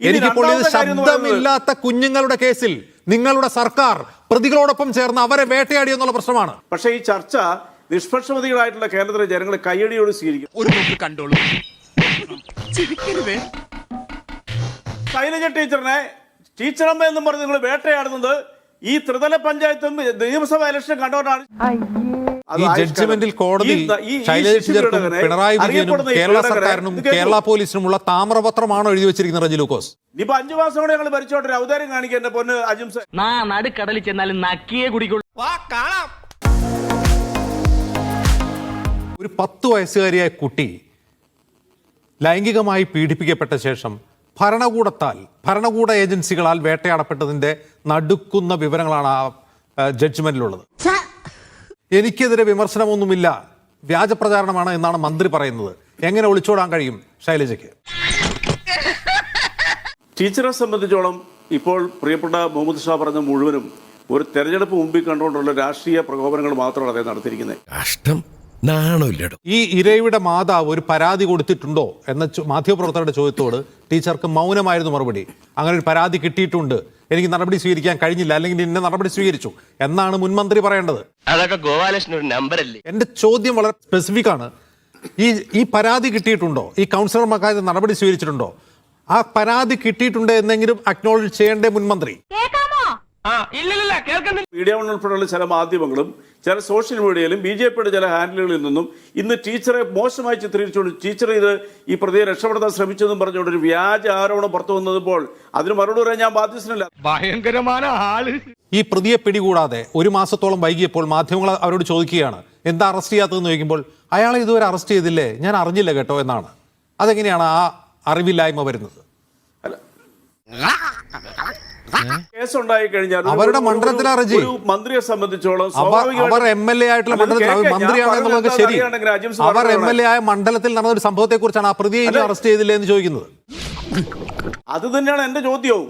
എന്ന് പറയുന്നത് ശബ്ദമില്ലാത്ത കുഞ്ഞുങ്ങളുടെ കേസിൽ നിങ്ങളുടെ സർക്കാർ പ്രതികളോടൊപ്പം ചേർന്ന് അവരെ വേട്ടയാടി എന്നുള്ള പ്രശ്നമാണ്. പക്ഷേ ഈ ചർച്ച നിഷ്പക്ഷമതികളായിട്ടുള്ള കേരളത്തിലെ ജനങ്ങളെ കയ്യടിയോട് സ്വീകരിക്കും. ഒരു കണ്ടോളൂ. ശൈലജ ടീച്ചറിനെ ടീച്ചറമ്മ എന്നും പറഞ്ഞ് നിങ്ങൾ വേട്ടയാടുന്നത് ഈ ത്രിതല പഞ്ചായത്തും നിയമസഭാ ഇലക്ഷൻ കണ്ടോണ്ടാണ്. ഈ. ജഡ്ജ്മെന്റിൽ കോടതി ശൈലജ ടീച്ചർക്കും പിണറായി വിജയനും കേരള സർക്കാരിനും കേരള പോലീസിനുമുള്ള താമ്രപത്രമാണോ എഴുതി വെച്ചിരിക്കുന്നത് റജി ലൂക്കോസ്? ഇപ്പൊ അഞ്ചു മാസം കൂടെ ഞങ്ങൾ ഭരിച്ചോട്ടെ. കാണിക്കുക എന്റെ പൊന്ന് അജിംസ നാ നടുക്കടലിൽ ചെന്നാലും നക്കിയേ കുടിക്കുള്ളൂ. വാ കാണാം. ഒരു പത്ത് വയസ്സുകാരിയായ കുട്ടി ലൈംഗികമായി പീഡിപ്പിക്കപ്പെട്ട ശേഷം ഭരണകൂടത്താൽ ഭരണകൂട ഏജൻസികളാൽ വേട്ടയാടപ്പെട്ടതിന്റെ നടുക്കുന്ന വിവരങ്ങളാണ് ആ ആ, ജഡ്ജ്മെന്റിലുള്ളത്. എനിക്കെതിരെ വിമർശനമൊന്നുമില്ല. വ്യാജപ്രചാരണമാണ് എന്നാണ് മന്ത്രി പറയുന്നത്. എങ്ങനെ ഒളിച്ചോടാൻ കഴിയും? ശൈലജയ്ക്ക്. ടീച്ചറെ സംബന്ധിച്ചോളം ഇപ്പോൾ പ്രിയപ്പെട്ട മുഹമ്മദ് ഷാ പറഞ്ഞ മുഴുവനും ഒരു തെരഞ്ഞെടുപ്പ് മുമ്പിൽ കണ്ടുകൊണ്ടുള്ള രാഷ്ട്രീയ പ്രകോപനങ്ങൾ മാത്രമാണ് അദ്ദേഹം നടത്തിയിരിക്കുന്നത്. കഷ്ടം നാണമില്ലടോ ഈ ഇരയുടെ മാതാവ് ഒരു പരാതി കൊടുത്തിട്ടുണ്ടോ? എന്ന ചോ- മാധ്യമപ്രവർത്തകരുടെ ചോദ്യത്തോട് ടീച്ചർക്ക് മൗനമായിരുന്നു മറുപടി. അങ്ങനെ ഒരു പരാതി കിട്ടിയിട്ടുണ്ട്. എനിക്ക് നടപടി സ്വീകരിക്കാൻ കഴിഞ്ഞില്ല. അല്ലെങ്കിൽ ഇന്ന നടപടി സ്വീകരിച്ചു. എന്നാണ് മുൻമന്ത്രി പറയേണ്ടത്. അതൊക്കെ ഗോപാലകൃഷ്ണൻ ഒരു നമ്പർ അല്ലേ എന്റെ ചോദ്യം വളരെ സ്പെസിഫിക് ആണ്. ഈ ഈ പരാതി കിട്ടിയിട്ടുണ്ടോ? ഈ കൗൺസിലർമാർക്കായ നടപടി സ്വീകരിച്ചിട്ടുണ്ടോ? ആ പരാതി കിട്ടിയിട്ടുണ്ട് എന്നെങ്കിലും അക്നോളജ് ചെയ്യേണ്ടേ മുൻമന്ത്രി? മീഡിയ വൺ ഉൾപ്പെടെയുള്ള ചില മാധ്യമങ്ങളും ചില സോഷ്യൽ മീഡിയയിലും ബി ജെ പിയുടെ ചില ഹാൻഡിലുകളിൽ നിന്നും ഇന്ന് ടീച്ചറെ മോശമായി ചിത്രീകരിച്ചുകൊണ്ട് ടീച്ചർ ഇത് ഈ പ്രതിയെ രക്ഷപ്പെടുത്താൻ ശ്രമിച്ചെന്നും പറഞ്ഞുകൊണ്ട് ഒരു വ്യാജ ആരോപണം പുറത്തു വന്നപ്പോൾ അതിന് മറുപടി പറയാൻ ഞാൻ ബാധ്യസ്ഥനല്ല. ഭയങ്കരമായ ആൾ. ഈ പ്രതിയെ പിടികൂടാതെ ഒരു മാസത്തോളം വൈകിയപ്പോൾ മാധ്യമങ്ങൾ അവരോട് ചോദിക്കുകയാണ് എന്താ അറസ്റ്റ് ചെയ്യാത്തതെന്ന് ചോദിക്കുമ്പോൾ അയാളെ ഇതുവരെ അറസ്റ്റ് ചെയ്തില്ലേ? ഞാൻ അറിഞ്ഞില്ല കേട്ടോ എന്നാണ്. അതെങ്ങനെയാണ് ആ അറിവില്ലായ്മ വരുന്നത് അല്ല കേസുണ്ടായി കഴിഞ്ഞാൽ ഒരു- അവരുടെ മണ്ഡലത്തിലാ റജി. ഒരു മന്ത്രിയെ സംബന്ധിച്ചോളം അവർ അവർ എം എൽ എ ആയിട്ടുള്ള മണ്ഡലത്തിൽ മന്ത്രിയാണെന്നുള്ളത് ശരി. അവർ എം എൽ എ ആയ മണ്ഡലത്തിൽ നടന്ന ഒരു സംഭവത്തെ കുറിച്ചാണ് ആ പ്രതിയെ ഇനി അറസ്റ്റ് ചെയ്തില്ലേ എന്ന് ചോദിക്കുന്നത്. അത് തന്നെയാണ് എന്റെ ചോദ്യവും.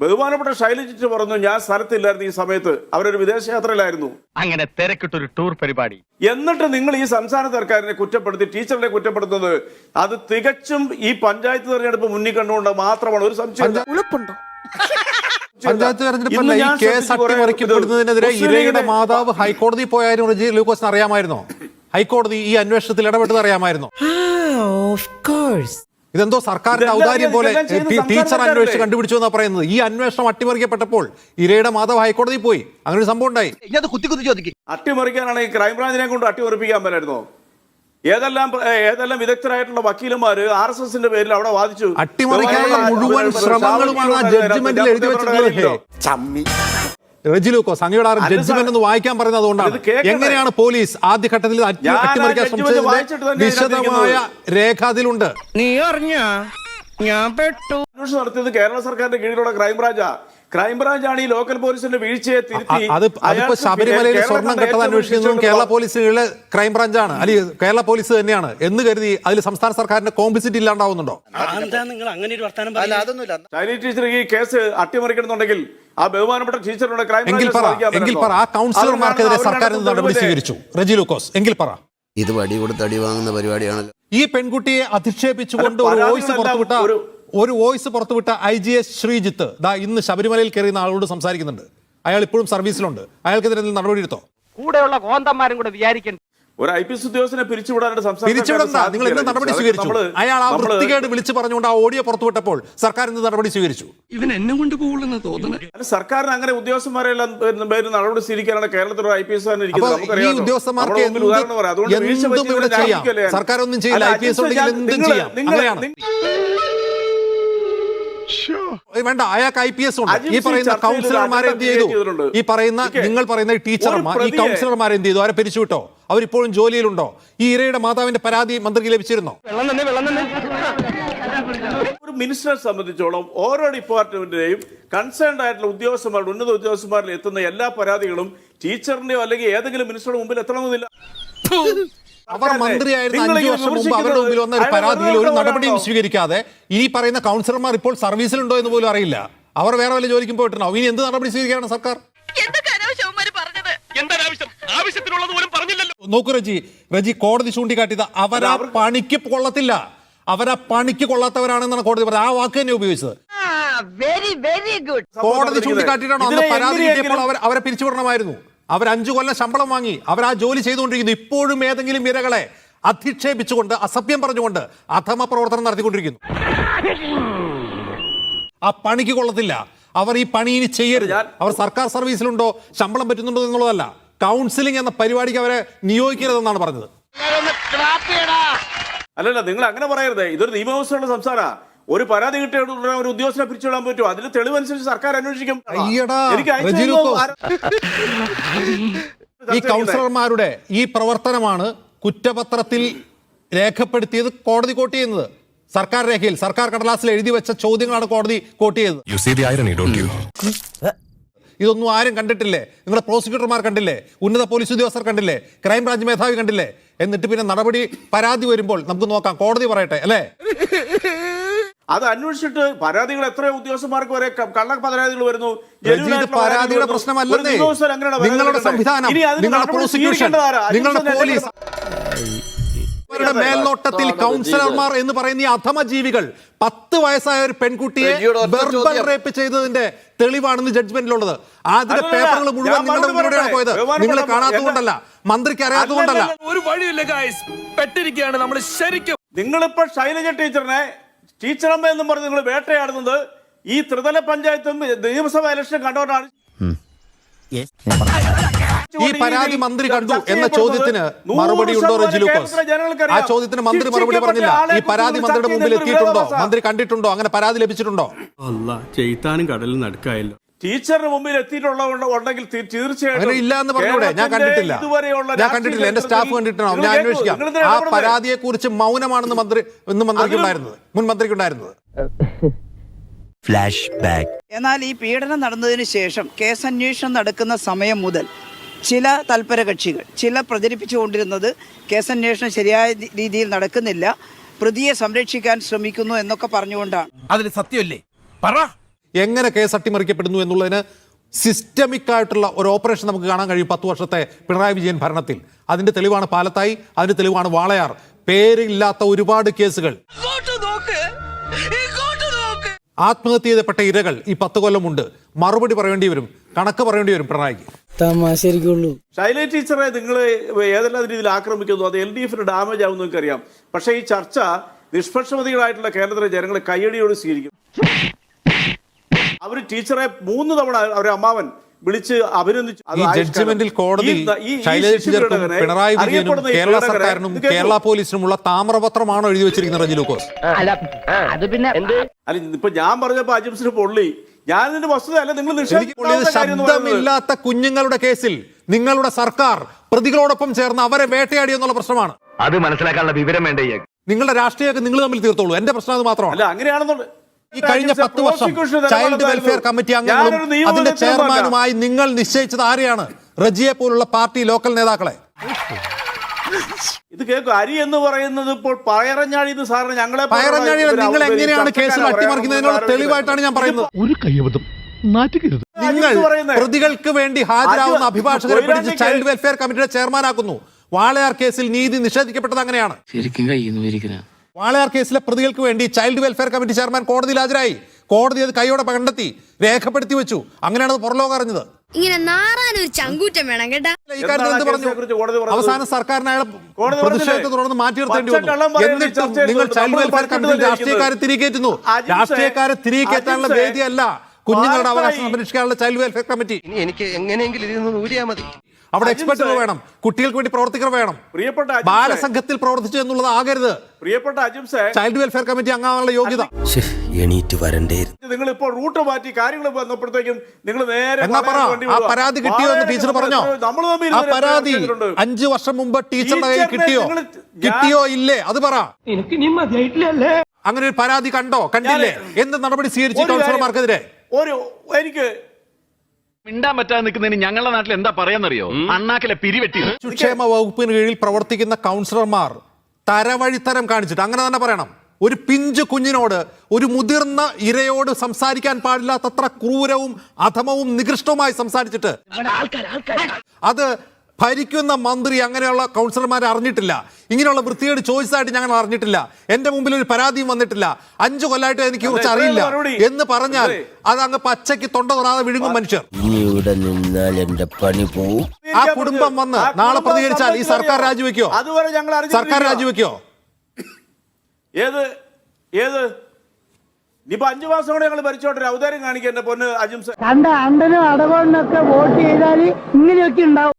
ബഹുമാനപ്പെട്ട ശൈലജിച്ച് പറഞ്ഞു ഞാൻ സ്ഥലത്തില്ലായിരുന്നു ഈ സമയത്ത്. അവരൊരു വിദേശയാത്രയിലായിരുന്നു. അങ്ങനെ തിരക്കിട്ടൊരു ടൂർ പരിപാടി. എന്നിട്ട് നിങ്ങൾ ഈ സംസ്ഥാന സർക്കാരിനെ കുറ്റപ്പെടുത്തി ടീച്ചറിനെ കുറ്റപ്പെടുത്തുന്നത് അത് തികച്ചും ഈ പഞ്ചായത്ത് തെരഞ്ഞെടുപ്പ് മുന്നിൽ കണ്ടുകൊണ്ട് മാത്രമാണ് ഒരു സംശയം. പഞ്ചായത്ത് തെരഞ്ഞെടുപ്പല്ല ഈ കേസ് അട്ടിമറിക്കപ്പെടുന്നതിനെതിരെ ഇരയുടെ മാതാവ് ഹൈക്കോടതി പോയാലും റജി ലൂക്കോസിന് അറിയാമായിരുന്നോ? ഹൈക്കോടതി ഈ അന്വേഷണത്തിൽ ഇടപെട്ടത് അറിയാമായിരുന്നോ? ഇതെന്തോ സർക്കാരിന്റെ ഔദാര്യം പോലെ ടീച്ചർ? അന്വേഷിച്ച് കണ്ടുപിടിച്ചു എന്നാ പറയുന്നത്. ഈ അന്വേഷണം അട്ടിമറിക്കപ്പെട്ടപ്പോൾ ഇരയുടെ മാതാവ് ഹൈക്കോടതി പോയി. അങ്ങനെ ഒരു സംഭവം ഉണ്ടായി. അത് കുത്തി കുത്തി ചോദിക്കും. അട്ടിമറിക്കാനാണെങ്കിൽ ക്രൈംബ്രാഞ്ചിനെ കൊണ്ട് അട്ടിമറിപ്പിക്കാൻ പറ്റായിരുന്നോ? ഏതെല്ലാം ഏതെല്ലാം വിദഗ്ധരായിട്ടുള്ള വക്കീലന്മാർ ആർ എസ് എസിന്റെ പേരിൽ അവിടെ വാദിച്ചു? അട്ടിമറിക്കാനുള്ള മുഴുവൻ ശ്രമങ്ങളുമാണ് ആ ജഡ്ജ്മെന്റിൽ എഴുതി വെച്ചിട്ടുള്ളത് റെജി ലൂക്കോസ് അങ്ങയുടെ ജഡ്ജ്മെന്റ് ഒന്ന് വായിക്കാൻ പറയുന്നത് അതുകൊണ്ടാണ് എങ്ങനെയാണ് പോലീസ് ആദ്യഘട്ടത്തിൽ അട്ടിമറിക്കാൻ വായിച്ചിട്ട് വിശദമായ രേഖ അതിലുണ്ട്. നീ അറിഞ്ഞ? ഞാൻ പെട്ടു. അന്വേഷണം നടത്തിയത് കേരള സർക്കാരിന്റെ കീഴിലുള്ള ക്രൈംബ്രാഞ്ചാ. ക്രൈംബ്രാഞ്ചാണ് ഈ ലോക്കൽ പോലീസിന്റെ വീഴ്ചയെ തിരുത്തി അത് അതിപ്പോ ശബരിമലയിൽ സ്വർണം കെട്ടത് അന്വേഷിക്കുന്നതും കേരള പോലീസുകളിലെ ക്രൈംബ്രാഞ്ചാണ് അല്ലെങ്കിൽ കേരള പോലീസ് തന്നെയാണ് എന്ന് കരുതി അതിൽ സംസ്ഥാന സർക്കാരിന്റെ കോംപ്ലിസിറ്റി ഇല്ലാണ്ടാവുന്നുണ്ടോ? ശൈലി ടീച്ചർ ഈ കേസ് അട്ടിമറിക്കണമെന്നുണ്ടെങ്കിൽ ആ ബഹുമാനപ്പെട്ട ടീച്ചറുടെ ക്രൈംബ്രാഞ്ച് എങ്കിൽ പറ ആ കൗൺസിലർമാർക്കെതിരെ സർക്കാർ നടപടി സ്വീകരിച്ചു? റെജി ലൂക്കോസ് എങ്കിൽ പറ. ഇത് വടി കൊടുത്ത് അടി വാങ്ങുന്ന പരിപാടിയാണല്ലോ. ഈ പെൺകുട്ടിയെ അധിക്ഷേപിച്ചുകൊണ്ട് ഒരു അല്ല, വോയിസ് പുറത്തുവിട്ട ഒരു- വോയിസ് പുറത്തുവിട്ട ഐ ജി എസ് ശ്രീജിത്ത്. ദാ ഇന്ന് ശബരിമലയിൽ കയറിയുന്ന ആളോട് സംസാരിക്കുന്നുണ്ട്. അയാൾ ഇപ്പോഴും സർവീസിലുണ്ട്. അയാൾക്കെതിരെ നടപടി എടുത്തോ? കൂടെയുള്ള കോന്തന്മാരും കൂടെ വിചാരിക്കുന്നു ഒരു ഐ പി എസ് ഉദ്യോഗസ്ഥനെ പിരിച്ചുവിടാനായിട്ട് പിരിച്ചുവിടണ്ട. നിങ്ങൾ എന്ത് നടപടി സ്വീകരിച്ചു? അയാൾ ആ വൃത്തികേട് വിളിച്ചു പറഞ്ഞുകൊണ്ട് ആ ഓഡിയോ പുറത്തുവിട്ടപ്പോൾ സർക്കാർ എന്ത് നടപടി സ്വീകരിച്ചു? ഇവൻ എന്നെ കൊണ്ട് പോകുള്ളെന്ന് തോന്നുന്നു അല്ല, സർക്കാരിന് അങ്ങനെ ഉദ്യോഗസ്ഥന്മാരെല്ലാം പേര് നടപടി സ്വീകരിക്കാനാണ് കേരളത്തിൽ ഐ പി എസ് ഈ ഉദ്യോഗസ്ഥന്മാർക്ക് എന്ത് ഇവിടെ ചെയ്യാം. സർക്കാർ ഒന്നും ചെയ്യില്ല. ഐ പി എസ് ഉണ്ടെങ്കിൽ എന്തും ചെയ്യാം. അങ്ങനെയാണ്. വേണ്ട അയാൾക്ക് ഐ പി എസ് ഉണ്ട്. ഈ പറയുന്ന കൗൺസിലർമാരെ എന്ത് ചെയ്തു? ഈ പറയുന്ന നിങ്ങൾ പറയുന്ന ടീച്ചർമാർ ഈ കൗൺസിലർമാരെ എന്ത് ചെയ്തു? അവരെ പിരിച്ചുവിട്ടോ അവരിപ്പോഴും ജോലിയിലുണ്ടോ? ഈ ഇരയുടെ മാതാവിന്റെ പരാതി മന്ത്രിക്ക് ലഭിച്ചിരുന്നോ? വെള്ളം തന്നെ വെള്ളം തന്നെ. ഒരു മിനിസ്റ്ററെ സംബന്ധിച്ചോളം ഓരോ ഡിപ്പാർട്ട്മെന്റിന്റെയും കൺസേൺഡ് ആയിട്ടുള്ള ഉദ്യോഗസ്ഥന്മാരുടെ ഉന്നത ഉദ്യോഗസ്ഥന്മാരിൽ എത്തുന്ന എല്ലാ പരാതികളും ടീച്ചറിന്റെയോ അല്ലെങ്കിൽ ഏതെങ്കിലും മിനിസ്റ്ററുടെ മുമ്പിൽ എത്തണമെന്നില്ല. അവർ മന്ത്രിയായിരുന്നു അഞ്ചു വർഷം മുമ്പ് അവരുടെ മുമ്പിൽ വന്ന ഒരു പരാതിയിൽ ഒരു നടപടിയും? സ്വീകരിക്കാതെ ഈ പറയുന്ന കൗൺസിലർമാർ ഇപ്പോൾ സർവീസിലുണ്ടോ എന്ന് പോലും അറിയില്ല. അവർ വേറെ വല്ല ജോലിക്കും പോയിട്ടുണ്ടാവും. ഇനി എന്ത് നടപടി സ്വീകരിക്കാനാണ് സർക്കാർ? നോക്കൂ റജി റജി കോടതി ചൂണ്ടിക്കാട്ടിയത് അവരാ പണിക്ക് കൊള്ളത്തില്ല. അവരാ പണിക്ക് കൊള്ളാത്തവരാണെന്നാണ് കോടതി പറഞ്ഞത്. ആ വാക്ക് തന്നെ ഉപയോഗിച്ചത്. വെരി വെരി ഗുഡ് കോടതി ചൂണ്ടിക്കാട്ടിയിട്ടാണോ പരാതി കിട്ടിയപ്പോൾ അവരെ പിരിച്ചുവിടണമായിരുന്നു? അവർ അഞ്ചു കൊല്ലം ശമ്പളം വാങ്ങി. അവർ ആ ജോലി ചെയ്തുകൊണ്ടിരിക്കുന്നു. ഇപ്പോഴും ഏതെങ്കിലും ഇരകളെ അധിക്ഷേപിച്ചുകൊണ്ട് അസഭ്യം പറഞ്ഞുകൊണ്ട് അധമ പ്രവർത്തനം നടത്തിക്കൊണ്ടിരിക്കുന്നു. ആ പണിക്ക് കൊള്ളത്തില്ല. അവർ ഈ പണി ഇനി ചെയ്യരുത്. അവർ സർക്കാർ സർവീസിലുണ്ടോ? ശമ്പളം പറ്റുന്നുണ്ടോ എന്നുള്ളതല്ല. കൗൺസിലിംഗ് എന്ന പരിപാടിക്ക് അവരെ നിയോഗിക്കരുതെന്നാണ് പറഞ്ഞത്. അല്ലല്ല നിങ്ങൾ അങ്ങനെ പറയരുത്. ഇതൊരു നിയമവ്യവസ്ഥയുള്ള സംസ്ഥാന ഒരു പരാതി കിട്ടിയ ഉടനെ ഒരു ഉദ്യോഗസ്ഥനെ പിരിച്ചുവിടാൻ പറ്റുമോ? അതിന് തെളിവനുസരിച്ച് സർക്കാർ അന്വേഷിക്കും. അയ്യടാ, എനിക്ക് ഈ കൗൺസിലർമാരുടെ ഈ പ്രവർത്തനമാണ് കുറ്റപത്രത്തിൽ രേഖപ്പെടുത്തിയത് കോടതി കോട്ട് ചെയ്യുന്നത്. സർക്കാർ രേഖയിൽ സർക്കാർ കടലാസിൽ എഴുതി വെച്ച ചോദ്യങ്ങളാണ് കോടതി കോട്ട് ചെയ്തത്. ഇതൊന്നും ആരും കണ്ടിട്ടില്ലേ? നിങ്ങളുടെ പ്രോസിക്യൂട്ടർമാർ കണ്ടില്ലേ? ഉന്നത പോലീസ് ഉദ്യോഗസ്ഥർ കണ്ടില്ലേ? ക്രൈംബ്രാഞ്ച് മേധാവി കണ്ടില്ലേ? എന്നിട്ട് പിന്നെ നടപടി പരാതി വരുമ്പോൾ നമുക്ക് നോക്കാം. കോടതി പറയട്ടെ അല്ലേ? അത് അന്വേഷിച്ചിട്ട് പരാതികൾ എത്രയോ ഉദ്യോഗസ്ഥന്മാർക്ക് വരെ കള്ള പരാതികൾ വരുന്നു. പരാതിയുടെ പരാതി നിങ്ങളുടെ. സംവിധാനം നിങ്ങളുടെ പ്രോസിക്യൂഷൻ നിങ്ങളുടെ പോലീസ് അവരുടെ മേൽനോട്ടത്തിൽ കൗൺസിലർമാർ എന്ന് പറയുന്ന ഈ അധമജീവികൾ പത്ത് വയസ്സായ ഒരു പെൺകുട്ടിയെ വെർബൽ റേപ്പ് ചെയ്തതിന്റെ തെളിവാണെന്ന് ജഡ്ജ്മെന്റിലുള്ളത് അതിന്റെ പേപ്പറുകൾ മുഴുവൻ നിങ്ങളുടെ മറുപടി മുന്നിലൂടെയാണ് പോയത്. നിങ്ങൾ കാണാത്തതുകൊണ്ടല്ല മന്ത്രിക്ക് അറിയാത്തതുകൊണ്ടല്ല. ഒരു വഴിയില്ല ഗായ്സ് പെട്ടിരിക്കുകയാണ്. നമ്മൾ ശരിക്കും നിങ്ങളിപ്പോ ശൈലജ ടീച്ചറിനെ ടീച്ചറമ്മ എന്നും പറഞ്ഞ് നിങ്ങൾ വേട്ടയാടുന്നത് ഈ ത്രിതല പഞ്ചായത്തും നിയമസഭ ഇലക്ഷൻ കണ്ടോണ്ടാണ്. ഈ പരാതി മന്ത്രി കണ്ടു എന്ന ചോദ്യത്തിന് മറുപടി ഉണ്ടോ റെജി ലൂക്കോസ് ആ ചോദ്യത്തിന് മന്ത്രി മറുപടി പറഞ്ഞില്ല. ഈ പരാതി മന്ത്രിയുടെ മുമ്പിൽ എത്തിയിട്ടുണ്ടോ? മന്ത്രി കണ്ടിട്ടുണ്ടോ? അങ്ങനെ പരാതി ലഭിച്ചിട്ടുണ്ടോ? അല്ല ചെയ്ത്താനും കടലിൽ നടക്കായല്ലോ. ടീച്ചറിന് മുമ്പിൽ എത്തിയിട്ടുള്ള ഉണ്ടെങ്കിൽ തീർച്ചയായിട്ടും ഇല്ല എന്ന് പറഞ്ഞൂടെ ഞാൻ കണ്ടിട്ടില്ല. ഞാൻ കണ്ടിട്ടില്ല. എന്റെ സ്റ്റാഫ് കണ്ടിട്ടുണ്ടോ നിങ്ങൾ ഞാൻ. അന്വേഷിക്കാം. ആ? പരാതിയെ കുറിച്ച് മൗനമാണെന്ന് മന്ത്രി ഇന്ന് മന്ത്രിക്ക് ഉണ്ടായിരുന്നത്. മുൻ മന്ത്രിക്ക് ഉണ്ടായിരുന്നത്. ഫ്ലാഷ് ബാക്ക് എന്നാൽ ഈ പീഡനം നടന്നതിന് ശേഷം കേസ് അന്വേഷണം നടക്കുന്ന സമയം മുതൽ ചില തൽപര കക്ഷികൾ ചില പ്രചരിപ്പിച്ചുകൊണ്ടിരുന്നത് കേസന്വേഷണം ശരിയായ രീതിയിൽ നടക്കുന്നില്ല. പ്രതിയെ സംരക്ഷിക്കാൻ ശ്രമിക്കുന്നു എന്നൊക്കെ പറഞ്ഞുകൊണ്ടാണ്. അതിൽ സത്യമല്ലേ? പറ. എങ്ങനെ കേസ് അട്ടിമറിക്കപ്പെടുന്നു എന്നുള്ളതിന് സിസ്റ്റമിക് ആയിട്ടുള്ള ഒരു ഓപ്പറേഷൻ നമുക്ക് കാണാൻ കഴിയും പത്ത് വർഷത്തെ പിണറായി വിജയൻ ഭരണത്തിൽ. അതിന്റെ തെളിവാണ് പാലത്തായി അതിന്റെ തെളിവാണ് വാളയാർ. പേരില്ലാത്ത ഒരുപാട് കേസുകൾ. ആത്മഹത്യ ചെയ്തപ്പെട്ട ഇരകൾ ഈ പത്ത് കൊല്ലമുണ്ട് മറുപടി പറയേണ്ടി വരും. കണക്ക് പറയേണ്ടി വരും പിണറായിക്ക്. തമാശരിക്കുള്ളൂ ശൈല ടീച്ചറെ നിങ്ങൾ ഏതെല്ലാം രീതിയിൽ ആക്രമിക്കുന്നു? അത് എൽ ഡി എഫിന് ഡാമേജ് ആവുമെന്ന് നിങ്ങൾക്കറിയാം. പക്ഷേ ഈ ചർച്ച നിഷ്പക്ഷമതികളായിട്ടുള്ള കേരളത്തിലെ ജനങ്ങളെ കയ്യടിയോട് സ്വീകരിക്കും. അവർ ടീച്ചറെ മൂന്ന് തവണ അവരെ അമ്മാവൻ വിളിച്ച് അഭിനന്ദിച്ചു. ഈ ജഡ്ജ്മെന്റിൽ കോടതി ശൈലജ പിണറായി വിജയനും കേരള സർക്കാരിനും. കേരള പോലീസിനുമുള്ള താമ്രപത്രമാണോ എഴുതി വെച്ചിരിക്കുന്നത് റജി ലൂക്കോസ്? അല്ല അത് പിന്നെ അല്ല ഇപ്പൊ ഞാൻ പറഞ്ഞപ്പോ അജിംസിന് പൊള്ളി. ഞാൻ ഇതിന്റെ വസ്തുത അല്ല നിങ്ങൾ ശബ്ദമില്ലാത്ത കുഞ്ഞുങ്ങളുടെ കേസിൽ നിങ്ങളുടെ സർക്കാർ പ്രതികളോടൊപ്പം ചേർന്ന് അവരെ വേട്ടയാടി എന്നുള്ള പ്രശ്നമാണ്. അത് മനസ്സിലാക്കാനുള്ള വിവരം വേണ്ടേ? നിങ്ങളുടെ രാഷ്ട്രീയമൊക്കെ നിങ്ങൾ തമ്മിൽ തീർത്തോളൂ. എന്റെ പ്രശ്നം അത് മാത്രമാണ്. അല്ല അങ്ങനെയാണെന്നുണ്ട് ഈ കഴിഞ്ഞ പത്ത് വർഷം ചൈൽഡ് വെൽഫെയർ കമ്മിറ്റി അംഗങ്ങളും അതിന്റെ ചെയർമാനുമായി നിങ്ങൾ നിശ്ചയിച്ചത് ആരെയാണ്? റജിയെ പോലുള്ള പാർട്ടി ലോക്കൽ നേതാക്കളെ. ഇത് കേൾക്കും അരി എന്ന് പറയുന്നത് ഇപ്പോൾ പയറഞ്ഞാഴി എന്ന് സാറിന് ഞങ്ങളെ പയറഞ്ഞാഴികൾ നിങ്ങൾ എങ്ങനെയാണ് കേസ് അട്ടിമറിക്കുന്നതിനുള്ള തെളിവായിട്ടാണ് ഞാൻ പറയുന്നത്. ഒരു കയ്യബദ്ധം നാറ്റുകരുത്. നിങ്ങൾ പ്രതികൾക്ക് വേണ്ടി ഹാജരാകുന്ന അഭിഭാഷകരെ പിടിച്ച് ചൈൽഡ് വെൽഫെയർ കമ്മിറ്റിയുടെ ചെയർമാനാക്കുന്നു. വാളയാർ കേസിൽ നീതി നിഷേധിക്കപ്പെട്ടത് അങ്ങനെയാണ്. ശരിക്കും കഴിയുന്നു ഇരിക്കുന്ന വാളയാർ കേസിലെ പ്രതികൾക്ക് വേണ്ടി ചൈൽഡ് വെൽഫെയർ കമ്മിറ്റി ചെയർമാൻ കോടതിയിൽ ഹാജരായി. കോടതി അത് കൈയോടെ കണ്ടെത്തി രേഖപ്പെടുത്തി വെച്ചു. അങ്ങനെയാണ് അത് പുറലോകം അറിഞ്ഞത്. ഇങ്ങനെ നാറാനൊരു ചങ്കൂറ്റം വേണം കേട്ടാ? അവസാന സർക്കാരിന് അയാളെ കോടതി പ്രതിഷേധത്തെ തുടർന്ന് മാറ്റി നിർത്തേണ്ടി വന്നു. എന്നിട്ടും നിങ്ങൾ ചൈൽഡ് വെൽഫെയർ കമ്മിറ്റി രാഷ്ട്രീയക്കാരെ തിരികെറ്റുന്നു രാഷ്ട്രീയക്കാരെ തിരികെ കയറ്റാനുള്ള വേദിയല്ല. കുഞ്ഞുങ്ങളുടെ അവകാശം സംരക്ഷിക്കാനുള്ള ചൈൽഡ് വെൽഫെയർ കമ്മിറ്റി ഇനി എനിക്ക് എങ്ങനെയെങ്കിലും ഇതിൽ നിന്ന് ഊരിയാ മതി. അവിടെ എക്സ്പെർട്ടുകൾ വേണം. കുട്ടികൾക്ക് വേണ്ടി പ്രവർത്തിക്കർ വേണം. പ്രിയപ്പെട്ട അജിംസെ- ബാലസംഘത്തിൽ പ്രവർത്തിച്ചു എന്നുള്ളത് ആകരുത്. പ്രിയപ്പെട്ട അജിംസ് ചൈൽഡ് വെൽഫെയർ കമ്മിറ്റി അംഗമാകാനുള്ള യോഗ്യത. എണീറ്റ് വരണ്ടേ. നിങ്ങൾ ഇപ്പോൾ റൂട്ട് മാറ്റി കാര്യങ്ങൾ വന്നപ്പോഴത്തേക്കും നിങ്ങൾ നേരെ എന്നാ പറ? ആ. പരാതി കിട്ടിയോ എന്ന് ടീച്ചർ പറഞ്ഞോ? നമ്മൾ തമ്മിൽ ആ പരാതി അഞ്ചു വർഷം മുമ്പ് ടീച്ചറുടെ കയ്യിൽ കിട്ടിയോ? കിട്ടിയോ ഇല്ലേ? അത് പറ. എനിക്ക് അങ്ങനെ ഒരു പരാതി കണ്ടോ? കണ്ടില്ലേ? എന്ത് നടപടി സ്വീകരിച്ചു കൗൺസിലർമാർക്കെതിരെ? ഒരു എനിക്ക് മിണ്ടാൻ പറ്റാതെ നിൽക്കുന്നതിന് ഞങ്ങളുടെ നാട്ടിൽ എന്താ പറയാന്നറിയോ? അണ്ണാക്കിലെ പിരിവെട്ടി. ശിശുക്ഷേമ വകുപ്പിന് കീഴിൽ പ്രവർത്തിക്കുന്ന കൗൺസിലർമാർ തരവഴിത്തരം കാണിച്ചിട്ട് അങ്ങനെ തന്നെ പറയണം. ഒരു പിഞ്ചു കുഞ്ഞിനോട് ഒരു മുതിർന്ന ഇരയോട് സംസാരിക്കാൻ പാടില്ലാത്തത്ര ക്രൂരവും അധമവും നികൃഷ്ടവുമായി സംസാരിച്ചിട്ട്. അത് ഭരിക്കുന്ന മന്ത്രി അങ്ങനെയുള്ള കൗൺസിലർമാരെ അറിഞ്ഞിട്ടില്ല. ഇങ്ങനെയുള്ള വൃത്തികേട് ചോദിച്ചതായിട്ട് ഞങ്ങൾ അറിഞ്ഞിട്ടില്ല. എന്റെ മുമ്പിൽ ഒരു പരാതിയും വന്നിട്ടില്ല. അഞ്ചു കൊല്ലായിട്ട് എനിക്ക് കുറിച്ച് അറിയില്ല. എന്ന് പറഞ്ഞാൽ അതെ. അങ്ങ് പച്ചയ്ക്ക് തൊണ്ട തൊടാതെ വിഴുങ്ങും മനുഷ്യർ. ഇവിടെ നിന്നാൽ എന്റെ പണി പോവും. ആ കുടുംബം വന്ന് നാളെ പ്രതികരിച്ചാൽ ഈ സർക്കാർ രാജിവെക്കോ? അതുവരെ ഞങ്ങൾ അറിഞ്ഞിട്ടില്ല. സർക്കാർ രാജിവെക്കോ? ഏത്? ഏത്? ഇനിയിപ്പോ അഞ്ചു മാസം കൂടെ ഞങ്ങൾ ഭരിച്ചോട്ടെ. ഔദാര്യം കാണിക്കാൻ പൊന്ന് അജിംസ കണ്ട അണ്ടനും അടവണ്ണൊക്കെ വോട്ട് ചെയ്താൽ ഇങ്ങനെയൊക്കെ ഉണ്ടാവും.